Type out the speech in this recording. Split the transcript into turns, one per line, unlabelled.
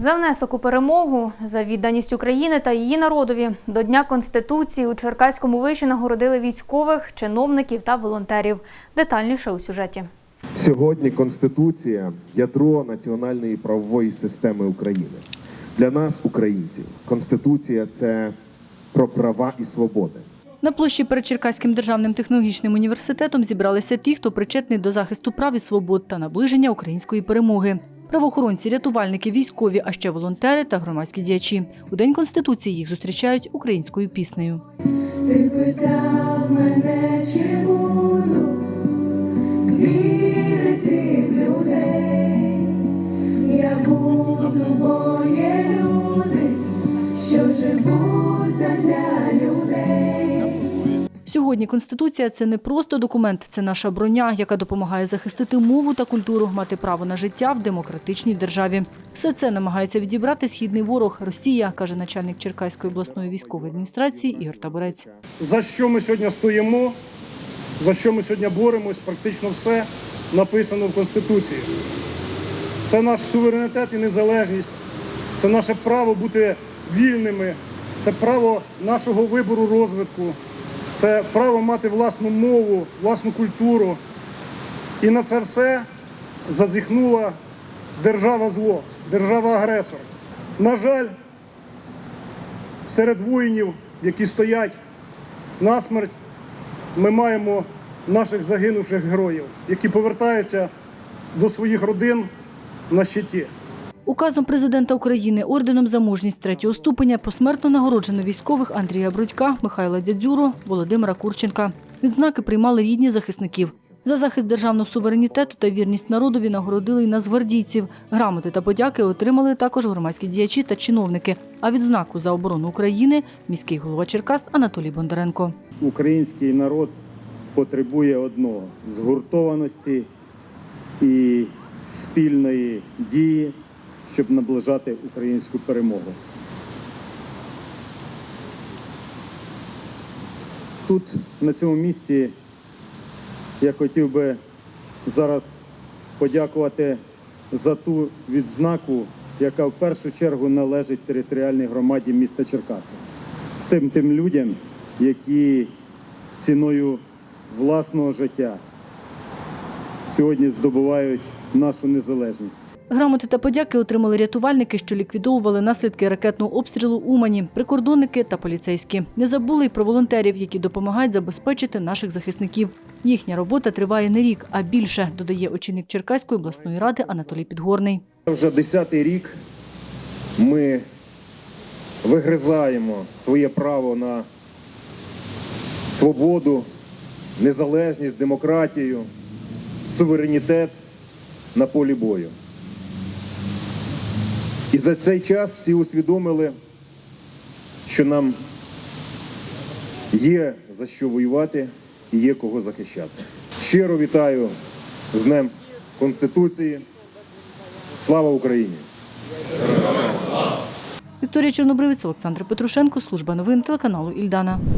За внесок у перемогу, за відданість України та її народові до Дня Конституції у Черкаському виші нагородили військових, чиновників та волонтерів. Детальніше у сюжеті.
Сьогодні Конституція ядро національної правової системи України. Для нас, українців, Конституція це про права і свободи.
На площі перед Черкаським державним технологічним університетом зібралися ті, хто причетний до захисту прав і свобод та наближення української перемоги. Правоохоронці, рятувальники, військові, а ще волонтери та громадські діячі. У День Конституції їх зустрічають українською піснею.
Ти питав мене, чи буду вірити в людей. Я буду, бо є люди, що живуть задля людей.
Сьогодні Конституція це не просто документ, це наша броня, яка допомагає захистити мову та культуру, мати право на життя в демократичній державі. Все це намагається відібрати східний ворог Росія, каже начальник Черкаської обласної військової адміністрації Ігор Таборець.
за що ми сьогодні стоїмо, за що ми сьогодні боремось, практично все написано в Конституції. Це наш суверенітет і незалежність, це наше право бути вільними, це право нашого вибору розвитку, це право мати власну мову, власну культуру. І на це все зазіхнула держава зло, держава-агресор. На жаль, серед воїнів, які стоять насмерть, ми маємо наших загинувших героїв, які повертаються до своїх родин на щиті.
Указом президента України орденом за мужність третього ступеня посмертно нагороджено військових Андрія Брудька, Михайла Дядзюру, Володимира Курченка. Відзнаки приймали рідні захисників. За захист державного суверенітету та вірність народові нагородили й нацгвардійців. Грамоти та подяки отримали також громадські діячі та чиновники. А відзнаку за оборону України міський голова Черкас Анатолій Бондаренко.
український народ потребує одного згуртованості і спільної дії, щоб наближати українську перемогу. Тут, на цьому місці, я хотів би зараз подякувати за ту відзнаку, яка в першу чергу належить територіальній громаді міста Черкаси. Всім тим людям, які ціною власного життя сьогодні здобувають нашу незалежність.
Грамоти та подяки отримали рятувальники, що ліквідовували наслідки ракетного обстрілу Умані, прикордонники та поліцейські. Не забули й про волонтерів, які допомагають забезпечити наших захисників. Їхня робота триває не рік, а більше, додає очільник Черкаської обласної ради Анатолій Підгорний.
Вже десятий рік ми вигризаємо своє право на свободу, незалежність, демократію, суверенітет на полі бою. І за цей час всі усвідомили, що нам є за що воювати і є кого захищати. Щиро вітаю з Днем Конституції. Слава Україні!
Вікторія Чорнобривець, Олександр Петрушенко, служба новин телеканалу Ільдана.